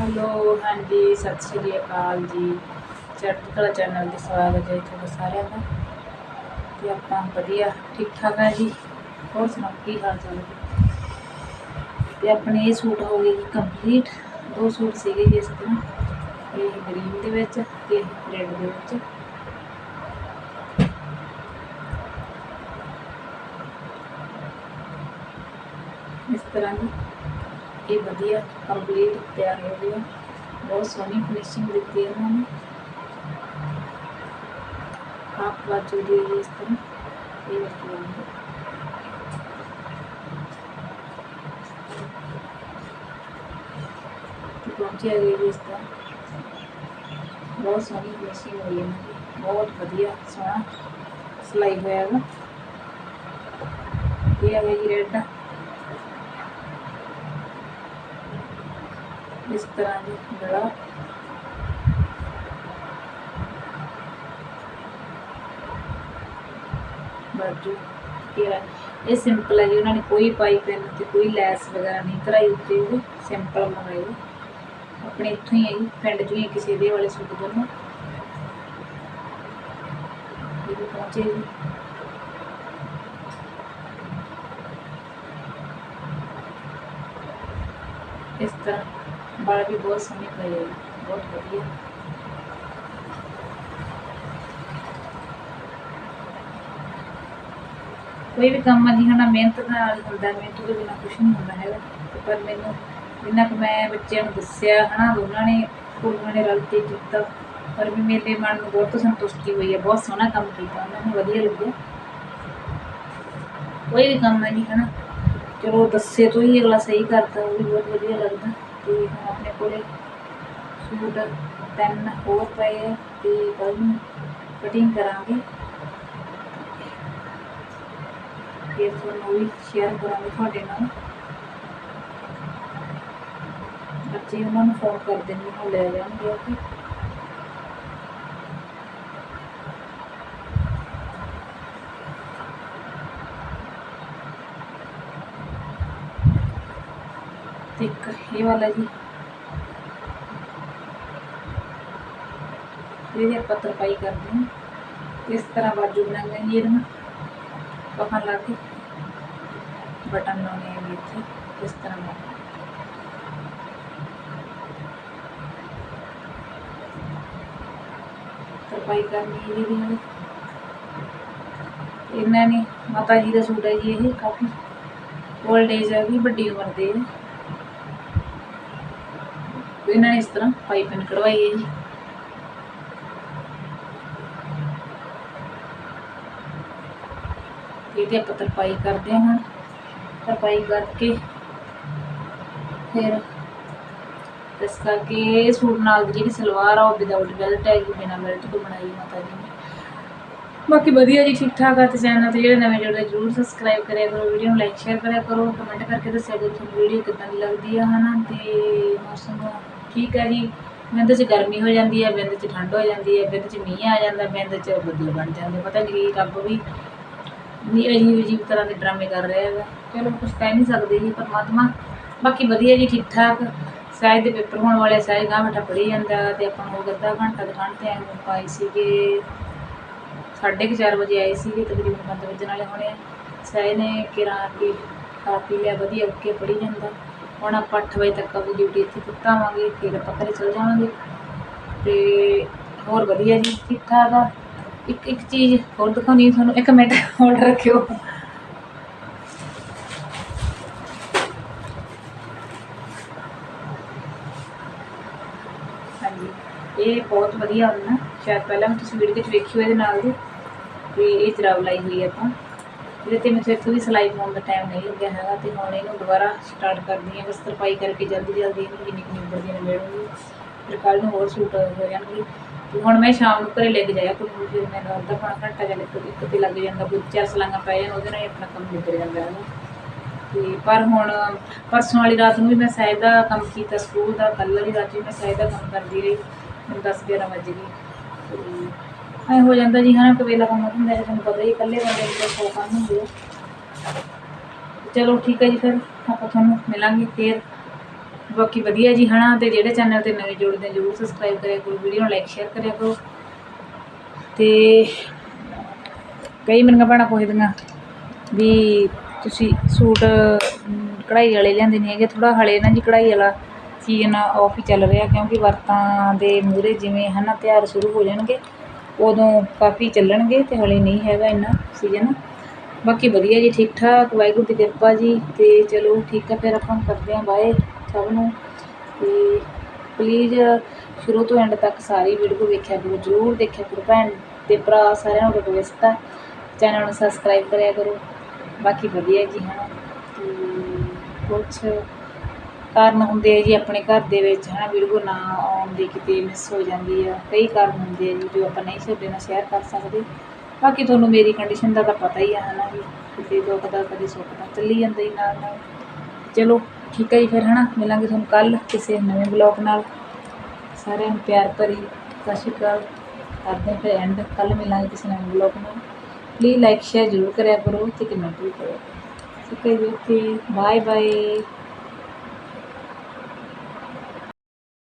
Hello, ਹਾਂਜੀ, ਸਤਿ ਸ਼੍ਰੀ ਅਕਾਲ ਜੀ। ਚੜ੍ਹਦੀ ਕਲਾ ਚੈਨਲ ਦੇ ਸਵਾਗਤ ਹੈ ਤੁਹਾਡਾ ਸਾਰਿਆਂ ਦਾ। ਤੇ ਆਪਾਂ ਵਧੀਆ ਠੀਕ ਠਾਕ ਆ ਜੀ? ਹੋਰ ਸੁਣਾਓ, ਕੀ ਹਾਲ ਚਾਲ ਹੈ? ਜੀ? ਤੇ ਆਪਣੇ ਇਹ ਸੂਟ ਹੋ ਗਏ ਜੀ ਕੰਪਲੀਟ ਦੋ ਸੂਟ ਸੀਗੇ ਜੀ ਇਸ ਤਰ੍ਹਾਂ। ਇਹ ਗ੍ਰੀਨ ਦੇ ਵਿੱਚ ਤੇ ਰੈੱਡ ਦੇ ਵਿੱਚ। ਇਸ ਤਰ੍ਹਾਂ ਦੀ ਇਹ ਵਧੀਆ ਕੰਪਲੀਟ ਤਿਆਰ ਹੋ ਗਿਆ ਬਹੁਤ ਸੋਹਣੀ ਫਿਨਿਸ਼ਿੰਗ ਦਿੱਤੀ ਹੈ ਇਹਨਾਂ ਨੇ। ਹਾਫ ਬਾਜੂ ਦੀ ਹੈ ਇਸ ਤਰ੍ਹਾਂ ਇਹ ਦੇਖੋ ਤੇ ਪਹੁੰਚਿਆ ਗਈ ਜੀ ਇਸ ਤਰ੍ਹਾਂ। ਬਹੁਤ ਸੋਹਣੀ ਫਿਨਿਸ਼ਿੰਗ ਹੋਈ ਹੈ ਇਹਨਾਂ ਦੀ ਬਹੁਤ ਵਧੀਆ, ਸੋਹਣਾ ਸਿਲਾਈ ਹੋਇਆ ਹੈ ਇਹ ਆ ਗਈ ਰੈੱਡ ਇਸ ਤਰ੍ਹਾਂ ਦੀ ਗਲਾ। ਬਾਜੂ ਇਹ ਹੈ। ਇਹ ਸਿੰਪਲ ਹੈ ਜੀ, ਉਹਨਾਂ ਨੇ ਕੋਈ ਪਾਈਪਿੰਗ ਤੇ ਕੋਈ ਲੈਸ ਵਗੈਰਾ ਨਹੀਂ ਕਰਾਈ ਉੱਤੇ ਉਹ ਸਿੰਪਲ ਮੰਗਾਈ ਆਪਣੇ ਇੱਥੋਂ ਹੀ ਹੈ ਜੀ, ਪਿੰਡ ਚੋਂ ਹੀ ਕਿਸੇ ਦੇ ਵਾਲੇ ਸੂਟ ਦੋਨੋਂ ਇਹ ਪਹੁੰਚੇ ਜੀ। ਇਸ ਤਰ੍ਹਾਂ। ਬਾਲ ਵੀ ਬਹੁਤ ਸੋਹਣੇ ਪਏ ਹੈ ਬਹੁਤ ਵਧੀਆ। ਕੋਈ ਵੀ ਕੰਮ ਆ ਜੀ ਮਿਹਨਤ ਨਾਲ ਹੁੰਦਾ, ਮਿਹਨਤ ਤੋਂ ਬਿਨਾਂ ਕੁਝ ਨਹੀਂ ਹੁੰਦਾ ਹੈਗਾ। ਪਰ ਮੈਨੂੰ ਜਿੰਨਾ ਕੁ ਮੈਂ ਬੱਚਿਆਂ ਨੂੰ ਦੱਸਿਆ, ਹਨਾ, ਉਹਨਾਂ ਨੇ ਕੁੜੀਆਂ ਨੇ ਰਲ ਕੇ ਕੀਤਾ। ਪਰ ਵੀ ਮੇਰੇ ਮਨ ਨੂੰ ਬਹੁਤ ਸੰਤੁਸ਼ਟੀ ਹੋਈ ਹੈ ਬਹੁਤ ਸੋਹਣਾ ਕੰਮ ਕੀਤਾ। ਉਹਨਾਂ ਨੂੰ ਵਧੀਆ ਲੱਗਿਆ। ਕੋਈ ਵੀ ਕੰਮ ਹੈ ਜੀ, ਹਨਾ, ਚਲੋ, ਦੱਸੇ ਤੋਂ ਹੀ ਅਗਲਾ ਸਹੀ ਕਰਦਾ, ਉਹ ਵੀ ਬਹੁਤ ਵਧੀਆ ਲੱਗਦਾ। ਤੇ ਹੁਣ ਆਪਣੇ ਕੋਲੇ ਸੂਟ ਤਿੰਨ ਹੋਰ ਪਏ ਤੇ ਕੱਲ ਨੂੰ ਕਟਿੰਗ ਕਰਾਂਗੇ। ਫਿਰ ਤੁਹਾਨੂੰ ਵੀ ਸ਼ੇਅਰ ਕਰਾਂਗੇ ਤੁਹਾਡੇ ਨਾਲ। ਬੱਚੇ ਉਹਨਾਂ ਨੂੰ ਫੋਨ ਕਰ ਦਿੰਦੇ ਉਹ ਲੈ ਜਾਣਗੇ ਕਿ। ਤੇ ਇੱਕ ਇਹ ਵਾਲਾ ਜੀ ਇਹਦੀ ਆਪਾਂ ਤਰਪਾਈ ਕਰਦੇ ਹਾਂ ਇਸ ਤਰ੍ਹਾਂ ਬਾਜੂ ਬਣਾਉਂਦੇ ਹਾਂ ਜੀ ਇਹਨੂੰ ਕਫਨ ਲਾ ਕੇ ਬਟਨ ਲਾਉਣੇ ਆ ਜੀ ਇੱਥੇ ਇਸ ਤਰ੍ਹਾਂ ਨਾਲ ਤਰਪਾਈ ਕਰਨੀ ਹੈ ਜੀ ਇਹਦੀ ਹੁਣ। ਇਹਨਾਂ ਨੇ ਮਾਤਾ ਜੀ ਦਾ ਸੂਟ ਹੈ ਜੀ ਇਹ ਕਾਫੀ 올ਡ ਏਜ ਹੈ ਵੀ ਵੱਡੀ ਉਮਰ ਦੇ ਹੈ ਤੇ ਇਹਨਾਂ ਨੇ ਇਸ ਤਰ੍ਹਾਂ ਪਾਈਪਿੰਗ ਕਢਵਾਈ ਹੈ ਜੀ ਇਹਦੀ ਆਪਾਂ ਤਰਪਾਈ ਕਰਦੇ ਹਾਂ ਹੁਣ ਤਰਪਾਈ ਕਰਕੇ ਫਿਰ ਇਸ ਕਰਕੇ ਇਹ ਸੂਟ ਨਾਲ ਦੀ ਜਿਹੜੀ ਸਲਵਾਰ ਆ ਉਹ ਵਿਦਆਊਟ ਬੈਲਟ ਹੈ ਕਿ ਬਿਨਾਂ ਬੈਲਟ ਤੋਂ ਬਣਾਈ ਮਾਤਾ ਜੀ ਨੇ ਬਾਕੀ ਵਧੀਆ ਜੀ ਠੀਕ ਠਾਕ ਆ ਤੇ ਚੈਨਲ ਤੇ ਜਿਹੜੇ ਨਵੇਂ ਜੁੜੇ ਜਰੂਰ ਸਬਸਕ੍ਰਾਈਬ ਕਰਿਆ ਕਰੋ ਵੀਡੀਓ ਨੂੰ ਲਾਈਕ ਸ਼ੇਅਰ ਕਰਿਆ ਕਰੋ ਕਮੈਂਟ ਕਰਕੇ ਦੱਸਿਆ ਕਰੋ ਤੁਹਾਨੂੰ ਵੀਡੀਓ ਕਿੱਦਾਂ ਦੀ ਲੱਗਦੀ ਆ, ਹਨਾ? ਤੇ ਮੌਸਮ ਠੀਕ ਹੈ ਜੀ। ਬਿੰਦ 'ਚ ਗਰਮੀ ਹੋ ਜਾਂਦੀ ਹੈ ਬਿੰਦ 'ਚ ਠੰਡ ਹੋ ਜਾਂਦੀ ਹੈ ਬਿੰਦ 'ਚ ਮੀਂਹ ਆ ਜਾਂਦਾ ਬਿੰਦ 'ਚ ਬੱਦਲ ਬਣ ਜਾਂਦੇ ਪਤਾ ਨਹੀਂ ਕੀ ਰੱਬ ਵੀ ਨਹੀਂ ਅਜੀਬ ਅਜੀਬ ਤਰ੍ਹਾਂ ਦੇ ਡਰਾਮੇ ਕਰ ਰਿਹਾ ਹੈਗਾ। ਚਲੋ ਕੁਝ ਕਹਿ ਨਹੀਂ ਸਕਦੇ ਜੀ ਪਰਮਾਤਮਾ। ਬਾਕੀ ਵਧੀਆ ਜੀ ਠੀਕ ਠਾਕ ਸ਼ਾਇਦ ਦੇ ਪੇਪਰ ਹੋਣ ਵਾਲੇ ਸਹਿਜ ਗਾਂ ਬੈਠਾ ਪੜ੍ਹੀ ਜਾਂਦਾ ਤੇ ਆਪਾਂ ਨੂੰ ਅੱਧਾ ਘੰਟਾ ਕੁ ਠੰਡ ਤੇ ਆਏ ਪਾਈ ਸੀਗੇ ਸਾਢੇ ਕੁ ਚਾਰ ਵਜੇ ਆਏ ਸੀਗੇ ਤਕਰੀਬਨ ਪੰਜ ਵਜੇ, ਨਾਲੇ ਹੁਣੇ ਆ ਸਹਿਜ ਨੇ ਕਿਰਾਂ ਕੇ ਖਾ ਪੀ ਲਿਆ, ਵਧੀਆ ਉੱਕੇ ਪੜ੍ਹੀ ਜਾਂਦਾ। ਹੁਣ ਆਪਾਂ 8 ਵਜੇ ਤੱਕ ਆਪਣੀ ਡਿਊਟੀ ਇੱਥੇ ਕੁੱਤਾਵਾਂਗੇ ਫਿਰ ਆਪਾਂ ਘਰੇ ਚਲ ਜਾਵਾਂਗੇ। ਤੇ ਹੋਰ ਵਧੀਆ ਜੀ ਠੀਕ ਠਾਕ ਆ। ਇੱਕ ਇੱਕ ਚੀਜ਼ ਹੋਰ ਦਿਖਾਉਣੀ ਤੁਹਾਨੂੰ, ਇੱਕ ਮਿੰਟ ਹੋਲਡ ਰੱਖਿਓ। ਹਾਂਜੀ, ਇਹ ਬਹੁਤ ਵਧੀਆ ਹੁੰਦਾ। ਸ਼ਾਇਦ ਪਹਿਲਾਂ ਵੀ ਤੁਸੀਂ ਵੀਡੀਓ ਵਿੱਚ ਵੇਖੀ ਹੋਏ ਇਹਦੇ ਨਾਲ ਦੀ। ਤੇ ਇਹ ਜਰਾਬ ਲਾਈ ਹੋਈ ਆਪਾਂ ਇਹਦੇ ਤੇ ਮੈਨੂੰ ਇੱਕ ਵੀ ਸਿਲਾਈ ਪਾਉਣ ਦਾ ਟਾਈਮ ਨਹੀਂ ਲੱਗਿਆ ਹੈਗਾ ਤੇ ਹੁਣ ਇਹਨੂੰ ਦੁਬਾਰਾ ਸਟਾਰਟ ਕਰਦੀ ਹਾਂ। ਬਸ ਤਰਪਾਈ ਕਰਕੇ ਜਲਦੀ ਜਲਦੀ ਇਹਨੂੰ ਜਿੰਨੀ ਕੁ ਨਿਬੜਦੀ ਨੇ ਮੇੜੂੰਗੀ ਫਿਰ ਕੱਲ੍ਹ ਨੂੰ ਹੋਰ ਸੂਟ ਹੋ ਜਾਣਗੇ। ਤੇ ਹੁਣ ਮੈਂ ਸ਼ਾਮ ਨੂੰ ਘਰੇ ਲੈ ਕੇ ਜਾਇਆ ਕੁੜੀ ਨੂੰ ਫਿਰ ਮੈਨੂੰ ਅੱਧਾ ਪੌਣਾ ਘੰਟਾ ਜਾਂ ਇੱਕ ਤੇ ਲੱਗ ਜਾਂਦਾ। ਕੋਈ ਚਾਰ ਸਲਾਂਗਾ ਪੈ ਜਾਣ, ਉਹਦੇ ਨਾਲ ਹੀ ਆਪਣਾ ਕੰਮ ਨਿਬੜ ਜਾਂਦਾ ਹੈ ਤੇ ਪਰ ਹੁਣ ਪਰਸੋਂ ਵਾਲੀ ਰਾਤ ਨੂੰ ਵੀ ਮੈਂ ਸਾਇਦ ਦਾ ਕੰਮ ਕੀਤਾ, ਸਕੂਲ ਦਾ, ਕੱਲ੍ਹ ਵਾਲੀ ਰਾਤ ਵੀ ਮੈਂ ਸਾਇਦ ਦਾ ਕੰਮ ਕਰਦੀ ਰਹੀ। ਮੈਨੂੰ ਦਸ ਗਿਆਰਾਂ ਵੱਜ ਗਈ ਤੇ ਐ ਹੋ ਜਾਂਦਾ ਜੀ ਹਾਂ ਕਵੇਲਾ ਕੰਮ ਹੁੰਦਾ ਹੈ ਤੁਹਾਨੂੰ ਪਤਾ ਹੀ ਇਕੱਲੇ ਬੰਦੇ ਨੂੰ ਸੌ ਕੰਮ ਹੁੰਦੇ। ਆ ਚਲੋ ਠੀਕ ਹੈ ਜੀ ਫਿਰ, ਆਪਾਂ ਤੁਹਾਨੂੰ ਮਿਲਾਂਗੇ ਫੇਰ। ਬਾਕੀ ਵਧੀਆ ਜੀ, ਹਨਾ, ਤੇ ਜਿਹੜੇ ਚੈਨਲ ਤੇ ਨਵੇਂ ਜੁੜਦੇ ਜਰੂਰ ਸਬਸਕ੍ਰਾਈਬ ਕਰਿਆ ਕਰੋ ਵੀਡੀਓ ਨੂੰ ਲਾਈਕ ਸ਼ੇਅਰ ਕਰਿਆ ਕਰੋ। ਤੇ ਕਈ ਮੈਨੂੰ ਭੈਣਾਂ ਪੁੱਛਦੀਆਂ ਵੀ ਤੁਸੀਂ ਸੂਟ ਕਢਾਈ ਵਾਲੇ ਲਿਆਂਦੇ ਨਹੀਂ ਹੈਗੇ ਥੋੜਾ ਹਲੇ ਨਾ ਜੀ ਕਢਾਈ ਵਾਲਾ ਸੀਜ਼ਨ ਆਫ ਹੀ ਚੱਲ ਰਿਹਾ, ਕਿਉਂਕਿ ਵਰਤਾਂ ਦੇ ਮੂਹਰੇ ਜਿਵੇਂ, ਹਨਾ ਤਿਉਹਾਰ ਸ਼ੁਰੂ ਹੋ ਜਾਣਗੇ। ਉਦੋਂ ਕਾਫੀ ਚੱਲਣਗੇ ਤੇ ਹਲੇ ਨਹੀਂ ਹੈਗਾ ਇੰਨਾ ਸੀਜ਼ਨ। ਬਾਕੀ ਵਧੀਆ ਜੀ ਠੀਕ ਠਾਕ ਵਾਹਿਗੁਰੂ ਦੀ ਕਿਰਪਾ ਜੀ ਤੇ ਚਲੋ ਠੀਕ ਆ, ਫਿਰ ਆਪਾਂ ਕਰਦੇ ਹਾਂ ਬਾਏ ਸਭ ਨੂੰ। ਤੇ ਪਲੀਜ਼ ਸ਼ੁਰੂ ਤੋਂ ਐਂਡ ਤੱਕ ਸਾਰੀ ਵੀਡੀਓ ਵੇਖਿਆ ਕਰੋ, ਜਰੂਰ ਦੇਖਿਆ ਕਰੋ ਭੈਣ ਤੇ ਭਰਾ ਸਾਰਿਆਂ ਨੂੰ ਰਿਕਵੈਸਟ ਆ। ਚੈਨਲ ਨੂੰ ਸਬਸਕ੍ਰਾਈਬ ਕਰਿਆ ਕਰੋ। ਬਾਕੀ ਵਧੀਆ ਜੀ ਹਾਂ ਤੇ ਕੁਛ ਕਾਰਨ ਹੁੰਦੇ ਆ ਜੀ ਆਪਣੇ ਘਰ ਦੇ ਵਿੱਚ ਹੈ ਨਾ ਵੀਡੀਓ ਨਾ ਆਉਣ ਦੀ ਕਿਤੇ ਮਿਸ ਹੋ ਜਾਂਦੀ ਆ। ਕਈ ਕਾਰਨ ਹੁੰਦੇ ਆ ਜੀ ਜੋ ਆਪਾਂ ਨਹੀਂ ਤੁਹਾਡੇ ਨਾਲ ਸ਼ੇਅਰ ਕਰ ਸਕਦੇ। ਬਾਕੀ ਤੁਹਾਨੂੰ ਮੇਰੀ ਕੰਡੀਸ਼ਨ ਦਾ ਤਾਂ ਪਤਾ ਹੀ ਆ ਹੈ ਨਾ ਵੀ ਕਿਤੇ ਦੁੱਖ ਦਾ, ਕਦੇ ਸੁੱਖ ਦਾ ਚੱਲੀ ਜਾਂਦਾ ਹੀ ਨਾਲ ਨਾਲ। ਚਲੋ, ਠੀਕ ਹੈ ਜੀ ਫਿਰ ਹੈ ਨਾ ਮਿਲਾਂਗੇ ਤੁਹਾਨੂੰ ਕੱਲ ਕਿਸੇ ਨਵੇਂ ਬਲੌਗ ਨਾਲ। ਸਾਰਿਆਂ ਨੂੰ ਪਿਆਰ ਭਰੀ ਸਤਿ ਸ਼੍ਰੀ ਅਕਾਲ। ਕਰਦੇ ਫਿਰ ਐਂਡ ਕੱਲ ਮਿਲਾਂਗੇ ਕਿਸੇ ਨਵੇਂ ਬਲੌਗ ਨਾਲ। ਪਲੀਜ਼ ਲਾਈਕ ਸ਼ੇਅਰ ਜ਼ਰੂਰ ਕਰਿਆ ਕਰੋ ਤੇ ਕਮੈਂਟ ਵੀ ਕਰੋ। ਠੀਕ ਹੈ ਜੀ ਓਕੇ ਬਾਏ ਬਾਏ